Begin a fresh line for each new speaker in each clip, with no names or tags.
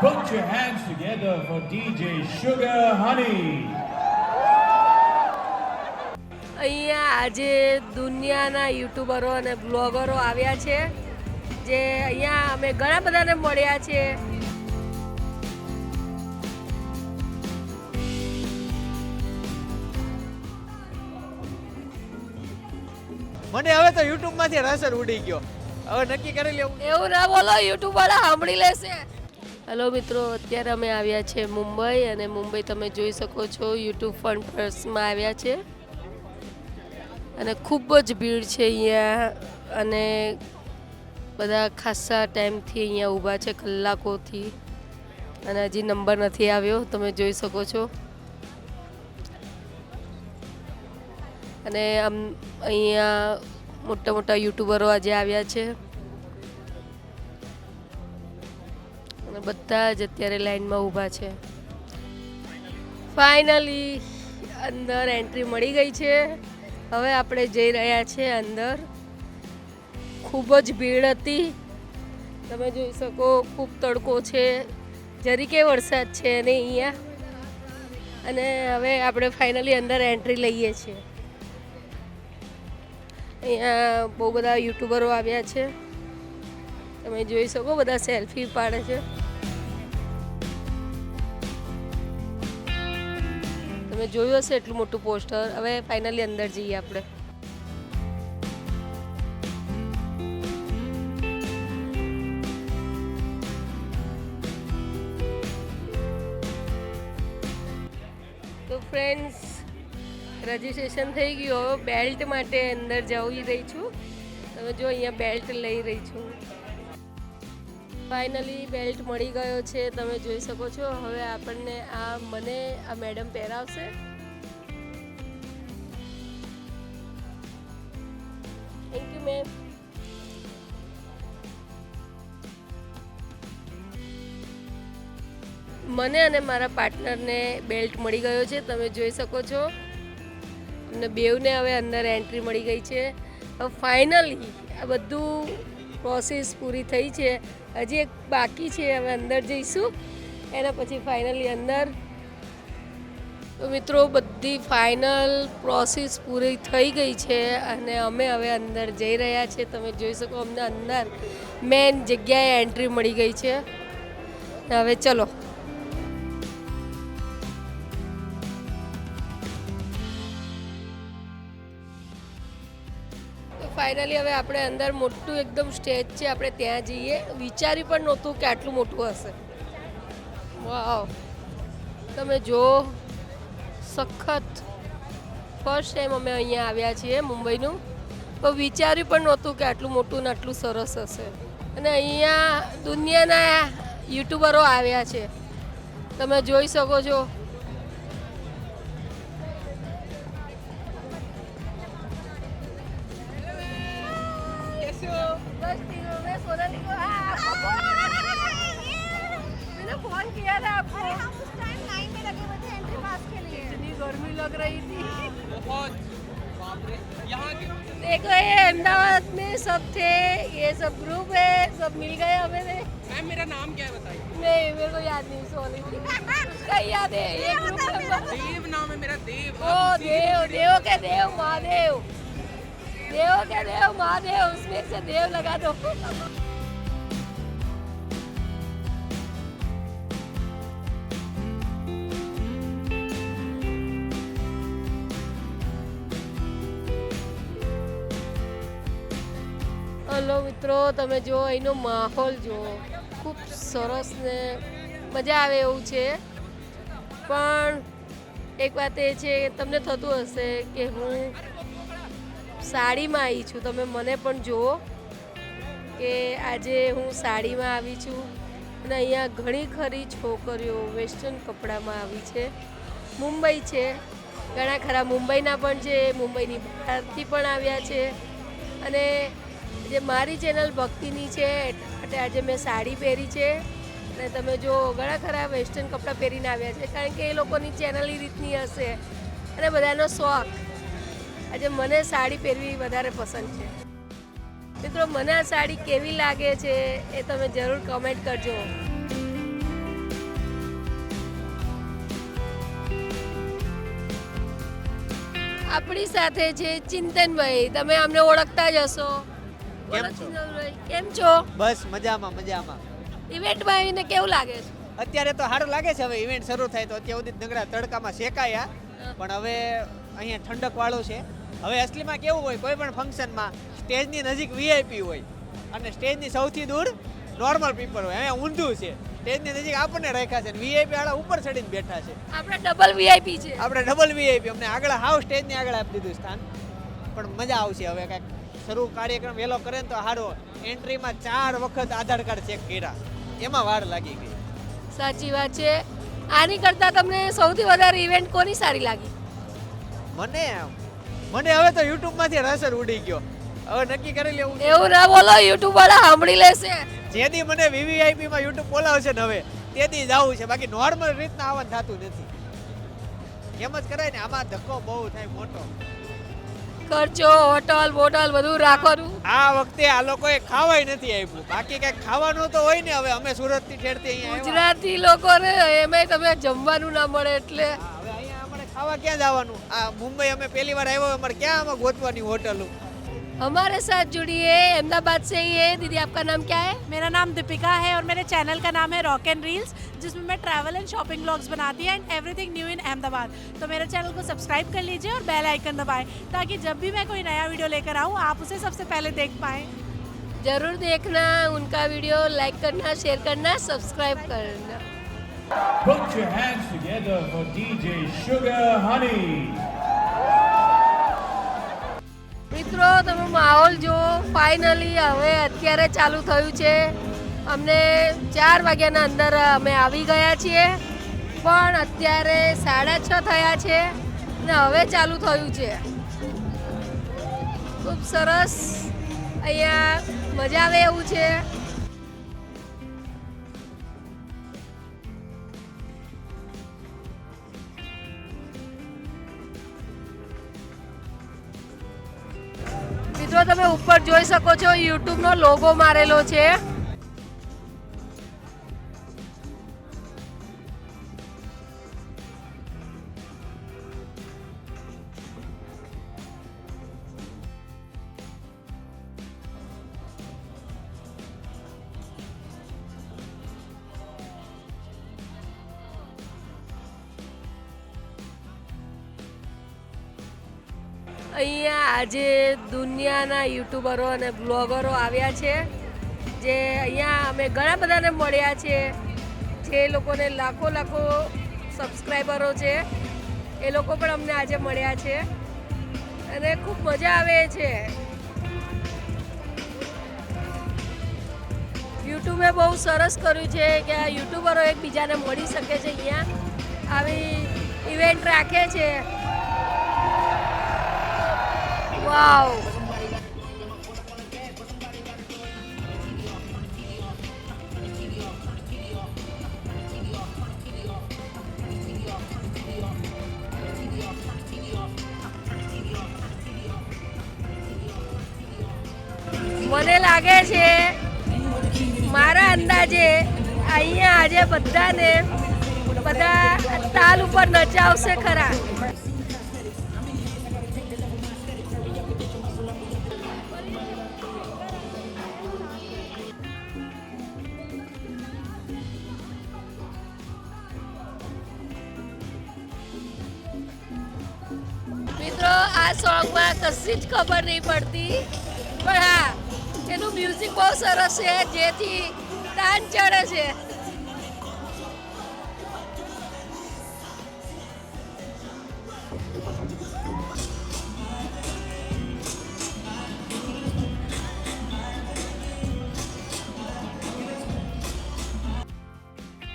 Put your hands together for DJ Sugar Honey.
અહીંયા આજે દુનિયાના યુટ્યુબરો અને બ્લોગરો આવ્યા છે જે અહીંયા અમે ઘણા બધાને મળ્યા છે.
મને હવે તો યુટ્યુબમાંથી રસર ઉડી ગયો. હવે નક્કી કરી લેવું.
એવું ના બોલો યુટ્યુબ વાળા સાંભળી લેશે. હેલો મિત્રો, અત્યારે અમે આવ્યા છે મુંબઈ અને મુંબઈ તમે જોઈ શકો છો યુટ્યુબ ફન પર્સમાં આવ્યા છે. અને ખૂબ જ ભીડ છે અહીંયા અને બધા ખાસા ટાઈમથી અહીંયા ઊભા છે કલાકોથી. અને હજી નંબર નથી આવ્યો, તમે જોઈ શકો છો. અને આમ અહીંયા મોટા મોટા યુટ્યુબરો આજે આવ્યા છે. બધા જ અત્યારે લાઈનમાં ઊભા છે. ફાઇનલી અંદર એન્ટ્રી મળી ગઈ છે. હવે આપણે જઈ રહ્યા છીએ અંદર. ખૂબ જ ભીડ હતી. તમે જોઈ શકો, ખૂબ તડકો છે. જરીકે વરસાદ છે ને અહીંયા. અને હવે આપણે ફાઇનલી અંદર એન્ટ્રી લઈએ છીએ. અહીંયા બહુ બધા યુટ્યુબરો આવ્યા છે. તમે જોઈ શકો, બધા સેલ્ફી પાડે છે. તમે જોયું હશે એટલું મોટું પોસ્ટર. હવે ફાઇનલી અંદર જઈએ આપણે. તો ફ્રેન્ડ્સ રજીસ્ટ્રેશન થઈ ગયું. હવે બેલ્ટ માટે અંદર જઈ રહી છું. તમે જો અહીંયા બેલ્ટ લઈ રહી છું. ફાઇનલી બેલ્ટ મળી ગયો છે, તમે જોઈ શકો છો. હવે આપણને આ મને, આ મેડમ પહેરાવશે. થેન્ક યુ મેમ મને અને મારા પાર્ટનરને બેલ્ટ મળી ગયો છે, તમે જોઈ શકો છો. અમને બેવને હવે અંદર એન્ટ્રી મળી ગઈ છે. ફાઇનલી આ બધું પ્રોસેસ પૂરી થઈ છે. હજી એક બાકી છે, હવે અંદર જઈશું. એના પછી ફાઇનલી અંદર. તો મિત્રો, બધી ફાઇનલ પ્રોસેસ પૂરી થઈ ગઈ છે અને અમે હવે અંદર જઈ રહ્યા છીએ તમે જોઈ શકો અમને અંદર મેન જગ્યાએ એન્ટ્રી મળી ગઈ છે. હવે ચલો ફાઇનલી હવે આપણે અંદર મોટું એકદમ સ્ટેજ છે, આપણે ત્યાં જઈએ. વિચારી પણ નહોતું કે આટલું મોટું હશે. વાવ તમે જો, સખત ફર્સ્ટ ટાઈમ અમે અહીંયા આવ્યા છીએ મુંબઈનું. તો વિચાર્યું પણ નહોતું કે આટલું મોટું ને આટલું સરસ હશે. અને અહીંયા દુનિયાના યુટ્યુબરો આવ્યા છે. તમે જોઈ શકો છો.
लग
रही थी।
बहुत। यहाँ
देखो ये अहमदाबाद में सब थे ये सब ग्रुप है सब मिल गए हमें।
मैम मेरा नाम क्या है बताइए?
नहीं मेरे को याद नहीं सॉरी उसका याद है? ये ग्रुप
देव नाम है मेरा देव।
ओ देव देव के देव महादेव। देव के देव महादेव उसमें से देव लगा दो। હલો મિત્રો, તમે જો અહીંનો માહોલ જુઓ. ખૂબ સરસ ને મજા આવે એવું છે. પણ એક વાત એ છે, તમને થતું હશે કે હું સાડીમાં આવી છું. તમે મને પણ જુઓ કે આજે હું સાડીમાં આવી છું અને અહીંયા ઘણી ખરી છોકરીઓ વેસ્ટર્ન કપડામાં આવી છે. મુંબઈ છે. ઘણા ખરા મુંબઈના પણ છે. મુંબઈની બહારથી પણ આવ્યા છે. અને જે મારી ચેનલ ભક્તિની છે, એટલે આજે મેં સાડી પહેરી છે. અને તમે જો ઘણા ખરા વેસ્ટર્ન કપડાં પહેરીને આવ્યા છે, કારણ કે એ લોકોની ચેનલ એ રીતની હશે. અને બધાનો શોખ. આજે મને સાડી પહેરવી વધારે પસંદ છે. મિત્રો, મને આ સાડી કેવી લાગે છે, એ તમે જરૂર કમેન્ટ કરજો. આપણી સાથે છે ચિંતનભાઈ. તમે અમને ઓળખતા જ હશો.
કેમ છો?
કેમ છો?
બસ મજામાં મજામાં.
ઇવેન્ટમાં આવીને કેવું લાગે છે?
અત્યારે તો સારું લાગે છે હવે ઇવેન્ટ શરૂ થાય તો અત્યાર સુધી નગડા તડકામાં શેકાયા. પણ હવે અહીંયા ઠંડક વાળું છે. હવે અસલીમાં કેવું હોય કોઈ પણ ફંક્શનમાં સ્ટેજની નજીક વીઆઈપી હોય અને સ્ટેજની સૌથી દૂર નોર્મલ પીપલ હોય. અહીંયા ઊંધું છે. સ્ટેજની નજીક આપણને રાખ્યા છે વીઆઈપી વાળા ઉપર ચડીને બેઠા છે.
આપણે ડબલ વીઆઈપી છે.
આપણે ડબલ વીઆઈપી અમને આગળ હાવ સ્ટેજની આગળ આપી દીધું સ્થાન. પણ મજા આવશે હવે કાંઈક શરૂ કાર્યક્રમ વહેલો કરે ને તો સારો એન્ટ્રીમાં ચાર વખત આધાર કાર્ડ ચેક કર્યા. એમાં વાર લાગી ગઈ.
સાચી વાત છે. આની કરતાં તમને સૌથી વધારે ઇવેન્ટ કોની સારી લાગી?
મને મને હવે તો યુટ્યુબમાંથી રસર ઉડી ગયો. હવે નક્કી કરી લેવું.
એવું ના બોલો યુટ્યુબ વાળા સાંભળી લેશે.
જે મને વીવીઆઈપી માં યુટ્યુબ બોલાવશે ને હવે તેથી જવું છે. બાકી નોર્મલ રીતના આવવાનું થતું નથી. એમ જ કરાય ને આમાં ધક્કો બહુ થાય મોટો.
ખર્ચો હોટલ બોટલ બધું રાખવાનું
આ વખતે આ લોકોએ ખાવાય નથી આપ્યું. બાકી કઈ ખાવાનું તો હોય ને હવે અમે સુરતથી ઠેરથી અહીંયા આવ્યા.
ગુજરાતી લોકોને એમાંય તમે જમવાનું ના મળે એટલે.
હવે અહીંયા અમારે ખાવા ક્યાં જવાનું? આ મુંબઈ અમે પહેલી વાર આવ્યો અમારે ક્યાં અમે ગોતવાની હોટલો?
हमारे साथ जुड़ी है अहमदाबाद से ही है। दीदी आपका नाम क्या है?
मेरा नाम दीपिका है और मेरे चैनल का नाम है रॉक एंड रील्स जिसमें मैं ट्रैवल एंड शॉपिंग ब्लॉग्स बनाती है and everything new in Ahmedabad. तो मेरे चैनल को सब्सक्राइब कर लीजिए और बेल आइकन दबाएँ ताकि जब भी मैं कोई नया वीडियो लेकर आऊँ आप उसे सबसे पहले देख पाएँ।
ज़रूर देखना उनका वीडियो लाइक करना शेयर करना सब्सक्राइब करना।
Put your hands together for DJ Sugar Honey.
મિત્રો, તમે માહોલ જો ફાઇનલી હવે અત્યારે ચાલુ થયું છે. અમને ચાર વાગ્યાના અંદર અમે આવી ગયા છીએ. પણ અત્યારે સાડા છ થયા છે ને હવે ચાલુ થયું છે. ખૂબ સરસ. અહીંયા મજા આવે એવું છે. તમે ઉપર જોઈ શકો છો યુટ્યુબનો લોગો મારેલો છે. અહીંયા આજે દુનિયાના યુટ્યુબરો અને બ્લોગરો આવ્યા છે, જે અહીંયા અમે ઘણા બધાને મળ્યા છે, જે લોકોને લાખો લાખો સબસ્ક્રાઈબરો છે, એ લોકો પણ અમને આજે મળ્યા છે, અને ખૂબ મજા આવે છે. યુટ્યુબે બહુ સરસ કર્યું છે કે આ યુટ્યુબરો એકબીજાને મળી શકે છે અહીંયા. આવી ઇવેન્ટ રાખે છે. વાવ મને લાગે છે મારા અંદાજે અહીંયા આજે બધાને બધા તાલ ઉપર નચાવશે ખરા. આ સોંગમાં કશી જ ખબર નહીં પડતી પણ હા એનું મ્યુઝિક બહુ સરસ છે જેથી તાન ચડે છે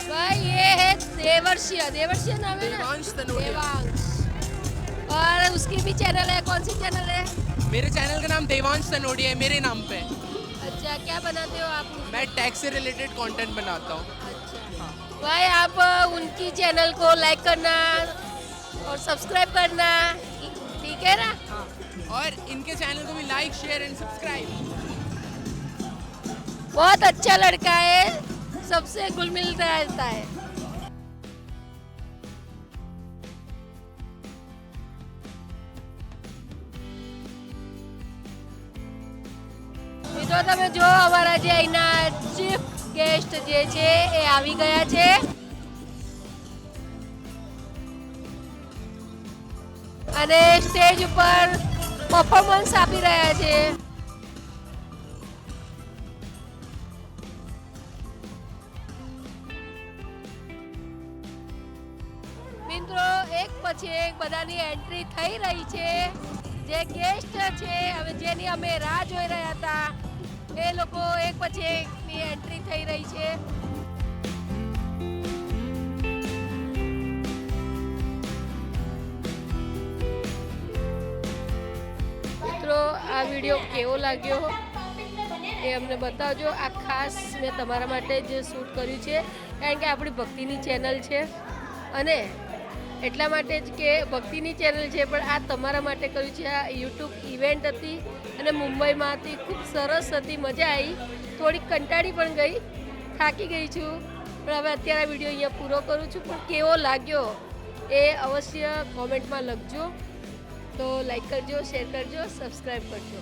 भाई ये है देवर्षिया देवर्षिया नाम है ना
देवांश तनोडिया।
देवांश और उसकी भी चैनल है कौन सी चैनल है?
मेरे चैनल का नाम देवांश तनोडिया है मेरे नाम पे।
अच्छा क्या बनाते हो आप?
मैं टैक्स से रिलेटेड कंटेंट बनाता हूँ।
अच्छा। भाई आप उनकी चैनल को लाइक करना और सब्सक्राइब करना ठीक है ना?
और इनके चैनल को भी लाइक शेयर एंड सब्सक्राइब
बहुत अच्छा लड़का है सबसे घुल मिल रहता है। તમે જો અમારા જે અહીંના ચીફ ગેસ્ટ જે છે, એ આવી ગયા છે. અને સ્ટેજ ઉપર પરફોર્મન્સ આપી રહ્યા છે. મિત્રો, એક પછી એક બધાની એન્ટ્રી થઈ રહી છે. જે ગેસ્ટ છે, હવે જેની અમે રાહ જોઈ રહ્યા હતા એ લોકો એક પછી એકની એન્ટ્રી થઈ રહી છે. મિત્રો, આ વીડિયો કેવો લાગ્યો? એ અમને બતાવજો. આ ખાસ મેં તમારા માટે જ શૂટ કર્યું છે. કારણ કે આપણી ભક્તિની ચેનલ છે. અને એટલા માટે જ કે ભક્તિની ચેનલ છે, પણ આ તમારા માટે કર્યું છે. આ યુટ્યુબ ઇવેન્ટ હતી અને મુંબઈમાં હતી. ખૂબ સરસ હતી, મજા આવી. થોડીક કંટાળી પણ ગઈ, થાકી ગઈ છું. પણ હવે અત્યારે વીડિયો અહીંયા પૂરો કરું છું. પણ કેવો લાગ્યો એ અવશ્ય કોમેન્ટમાં લખજો. તો લાઈક કરજો શેર કરજો સબસ્ક્રાઈબ કરજો.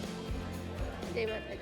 જય માતાજી.